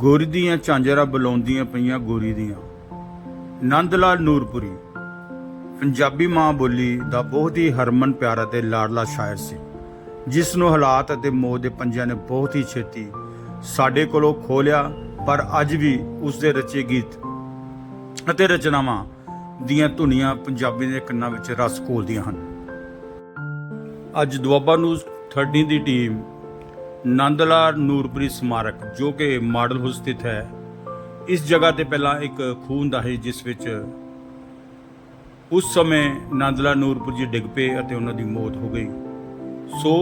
ਗੋਰੀ ਦੀਆਂ ਝਾਂਜਰਾਂ ਬੁਲਾਉਂਦੀਆਂ ਪਈਆਂ ਗੋਰੀ ਦੀਆਂ। ਨੰਦ ਲਾਲ ਨੂਰਪੁਰੀ, ਪੰਜਾਬੀ ਮਾਂ ਬੋਲੀ ਦਾ ਬਹੁਤ ਹੀ ਹਰਮਨ ਪਿਆਰਾ ਤੇ ਲਾਡਲਾ ਸ਼ਾਇਰ ਸੀ, ਜਿਸ ਨੂੰ ਹਾਲਾਤ ਅਤੇ ਮੌਤ ਦੇ ਪੰਜਿਆਂ ਨੇ ਬਹੁਤ ਹੀ ਛੇਤੀ ਸਾਡੇ ਕੋਲੋਂ ਖੋਹ ਪਰ ਅੱਜ ਵੀ ਉਸ ਦੇ ਰਚੇ ਗੀਤ ਅਤੇ ਰਚਨਾਵਾਂ ਦੀਆਂ ਧੁਨੀਆਂ ਪੰਜਾਬੀ ਦੇ ਕੰਨਾਂ ਵਿੱਚ ਰਸ ਘੋਲਦੀਆਂ ਹਨ। ਅੱਜ ਦੁਆਬਾ ਨਿਊਜ਼ 13 ਦੀ ਟੀਮ ਨੰਦਲਾਲ ਨੂਰਪੁਰੀ ਸਮਾਰਕ, ਜੋ ਕਿ ਮਾਡਲ ਹਾਊਸ ਸਥਿਤ ਹੈ। ਇਸ ਜਗ੍ਹਾ ਤੇ ਪਹਿਲਾਂ ਇੱਕ ਖੂਨ ਦਾ ਹੈ, ਜਿਸ ਵਿੱਚ ਉਸ ਸਮੇਂ ਨੰਦਲਾਲ ਨੂਰਪੁਰ ਜੀ ਡਿੱਗ ਪਏ ਅਤੇ ਉਹਨਾਂ ਦੀ ਮੌਤ ਹੋ ਗਈ। ਸੋ,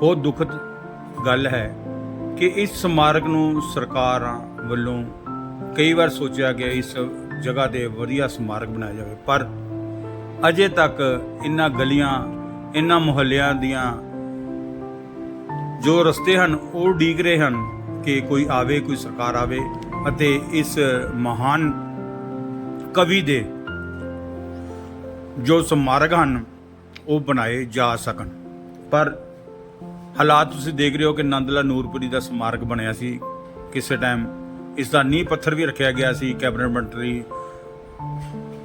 ਬਹੁਤ ਦੁਖਦ ਗੱਲ ਹੈ ਕਿ ਇਸ ਸਮਾਰਕ ਨੂੰ ਸਰਕਾਰਾਂ ਵੱਲੋਂ ਕਈ ਵਾਰ ਸੋਚਿਆ ਗਿਆ ਇਸ ਜਗ੍ਹਾ ਤੇ ਵਧੀਆ ਸਮਾਰਕ ਬਣਾਇਆ ਜਾਵੇ, ਪਰ ਅਜੇ ਤੱਕ ਇਨ੍ਹਾਂ ਗਲੀਆਂ ਇਨ੍ਹਾਂ ਮੁਹੱਲਿਆਂ ਦੀਆਂ ਜੋ ਰਸਤੇ ਹਨ, ਉਹ ਡੀਕ ਰਹੇ ਹਨ ਕਿ ਕੋਈ ਆਵੇ, ਕੋਈ ਸਰਕਾਰ ਆਵੇ ਅਤੇ ਇਸ ਮਹਾਨ ਕਵੀ ਦੇ ਜੋ ਸਮਾਰਕ ਹਨ, ਉਹ ਬਣਾਏ ਜਾ ਸਕਣ। ਪਰ ਹਾਲਾਤ ਤੁਸੀਂ ਦੇਖ ਰਹੇ ਹੋ ਕਿ ਨੰਦਲਾ ਨੂਰਪੁਰੀ ਦਾ ਸਮਾਰਕ ਬਣਿਆ ਸੀ। ਕਿਸੇ ਟਾਈਮ ਇਸ ਦਾ ਨੀਂਹ ਪੱਥਰ ਵੀ ਰੱਖਿਆ ਗਿਆ ਸੀ। ਕੈਬਨਿਟ ਮੰਤਰੀ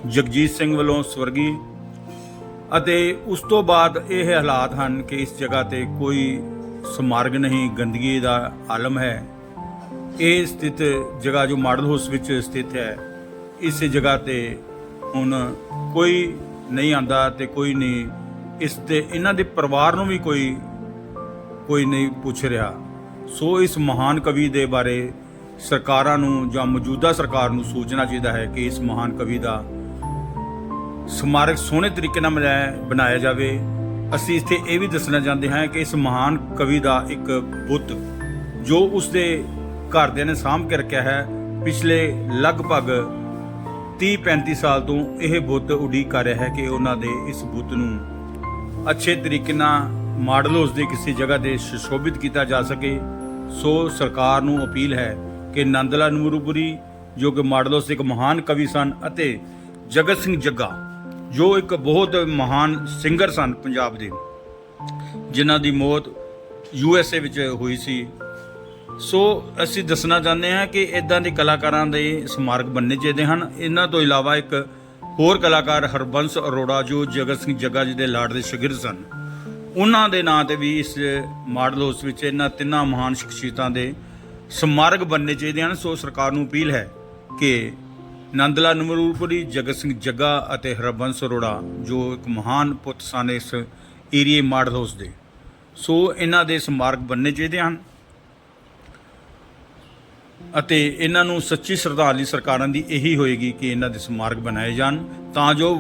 ਜਗਜੀਤ ਸਿੰਘ ਵੱਲੋਂ ਸਵਰਗੀ ਅਤੇ ਉਸ ਤੋਂ ਬਾਅਦ ਇਹ ਹਾਲਾਤ ਹਨ ਕਿ ਇਸ ਜਗ੍ਹਾ ਤੇ ਕੋਈ ਸਮਾਰਗ ਨਹੀਂ, ਗੰਦਗੀ ਦਾ ਆਲਮ ਹੈ। ਇਹ ਸਥਿਤ ਜਗ੍ਹਾ ਜੋ ਮਾਡਲ ਹਾਊਸ ਵਿੱਚ ਸਥਿਤ ਹੈ, ਇਸ ਜਗ੍ਹਾ ਤੇ ਹੁਣ ਕੋਈ ਨਹੀਂ ਆਂਦਾ ਤੇ ਕੋਈ ਨਹੀਂ, ਇਸ ਤੇ ਇਹਨਾਂ ਦੇ ਪਰਿਵਾਰ ਨੂੰ ਵੀ ਕੋਈ ਕੋਈ ਨਹੀਂ ਪੁੱਛ ਰਿਹਾ। ਸੋ ਇਸ ਮਹਾਨ ਕਵੀ ਦੇ ਬਾਰੇ ਸਰਕਾਰਾਂ ਨੂੰ ਜਾਂ ਮੌਜੂਦਾ ਸਰਕਾਰ ਨੂੰ ਸੋਚਣਾ ਚਾਹੀਦਾ ਹੈ ਕਿ ਇਸ ਮਹਾਨ ਕਵੀ ਦਾ ਸਮਾਰਕ ਸੋਹਣੇ ਤਰੀਕੇ ਨਾਲ ਬਣਾਇਆ ਬਣਾਇਆ ਜਾਵੇ। ਅਸੀਂ ਇੱਥੇ ਇਹ ਵੀ ਦੱਸਣਾ ਚਾਹੁੰਦੇ ਹਾਂ ਕਿ ਇਸ ਮਹਾਨ ਕਵੀ ਦਾ ਇੱਕ ਬੁੱਤ ਜੋ ਉਸ ਦੇ ਘਰਦਿਆਂ ਨੇ ਸਾਂਭ ਕੇ ਰੱਖਿਆ ਹੈ, ਪਿਛਲੇ ਲਗਭਗ 30 35 ਸਾਲ ਤੋਂ ਇਹ ਬੁੱਤ ਉਡੀਕ ਕਰ ਰਿਹਾ ਹੈ ਕਿ ਉਹਨਾਂ ਦੇ ਇਸ ਬੁੱਤ ਨੂੰ ਅੱਛੇ ਤਰੀਕੇ ਨਾਲ ਮਾਡਲ ਹਾਊਸ ਦੀ ਕਿਸੇ ਜਗ੍ਹਾ ਤੇ ਸੁਸ਼ੋਭਿਤ ਕੀਤਾ ਜਾ ਸਕੇ। ਸੋ ਸਰਕਾਰ ਨੂੰ ਅਪੀਲ ਹੈ ਕਿ ਨੰਦਲਾ ਨੂਰੂਪੁਰੀ, ਜੋ ਕਿ ਮਾਡਲ ਹਾਊਸ ਦੇ ਇੱਕ ਮਹਾਨ ਕਵੀ ਸਨ ਅਤੇ ਜਗਤ ਸਿੰਘ ਜੱਗਾ ਜੋ ਇੱਕ ਬਹੁਤ ਮਹਾਨ ਸਿੰਗਰ ਸਨ ਪੰਜਾਬ ਦੇ, ਜਿਨ੍ਹਾਂ ਦੀ ਮੌਤ ਯੂ ਐਸ ਏ ਵਿੱਚ ਹੋਈ ਸੀ। ਸੋ ਅਸੀਂ ਦੱਸਣਾ ਚਾਹੁੰਦੇ ਹਾਂ ਕਿ ਇਦਾਂ ਦੇ ਕਲਾਕਾਰਾਂ ਦੇ ਸਮਾਰਕ ਬਣਨੇ ਚਾਹੀਦੇ ਹਨ। ਇਹਨਾਂ ਤੋਂ ਇਲਾਵਾ ਇੱਕ ਹੋਰ ਕਲਾਕਾਰ ਹਰਬੰਸ ਅਰੋੜਾ, ਜੋ ਜਗਤ ਸਿੰਘ ਜੱਗਾ ਜੀ ਦੇ ਲਾਡ ਦੇ ਸ਼ਾਗਿਰਦ ਸਨ। ਉਹਨਾਂ ਦੇ ਨਾਂ ਤੇ ਵੀ ਇਸ ਮਾਡਲ ਹਾਊਸ ਵਿੱਚ ਇਹਨਾਂ ਤਿੰਨਾਂ ਮਹਾਨ ਸ਼ਖਸੀਅਤਾਂ ਦੇ ਸਮਾਰਕ ਬਣਨੇ ਚਾਹੀਦੇ ਹਨ। ਸੋ ਸਰਕਾਰ ਨੂੰ ਅਪੀਲ ਹੈ ਕਿ ਨੰਦਲਾ ਨਮਰੂਰਪੁਰੀ ਜਗਤ ਸਿੰਘ ਜੱਗਾ ਅਤੇ ਹਰਬੰਸ ਅਰੋੜਾ, ਜੋ ਇੱਕ ਮਹਾਨ ਪੁੱਤ ਸਨ ਇਸ ਏਰੀਏ ਮਾਡਲ ਹਾਊਸ ਦੇ। ਸੋ ਇਹਨਾਂ ਦੇ ਸਮਾਰਕ ਬਣਨੇ ਚਾਹੀਦੇ ਹਨ ਅਤੇ ਇਹਨਾਂ ਨੂੰ ਸੱਚੀ ਸ਼ਰਧਾਂਜਲੀ ਸਰਕਾਰਾਂ ਦੀ ਇਹੀ ਹੋਏਗੀ ਕਿ ਇਹਨਾਂ ਦੇ ਸਮਾਰਕ ਬਣਾਏ ਜਾਣ, ਤਾਂ ਜੋ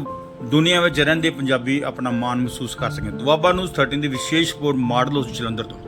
ਦੁਨੀਆ ਵਿੱਚ ਰਹਿੰਦੇ ਪੰਜਾਬੀ ਆਪਣਾ ਮਾਣ ਮਹਿਸੂਸ ਕਰ ਸਕਣ। ਦੁਆਬਾ ਨਿਊਜ਼ 13 ਦੀ ਵਿਸ਼ੇਸ਼ ਰਿਪੋਰਟ ਮਾਡਲ ਹਾਊਸ ਜਲੰਧਰ ਤੋਂ।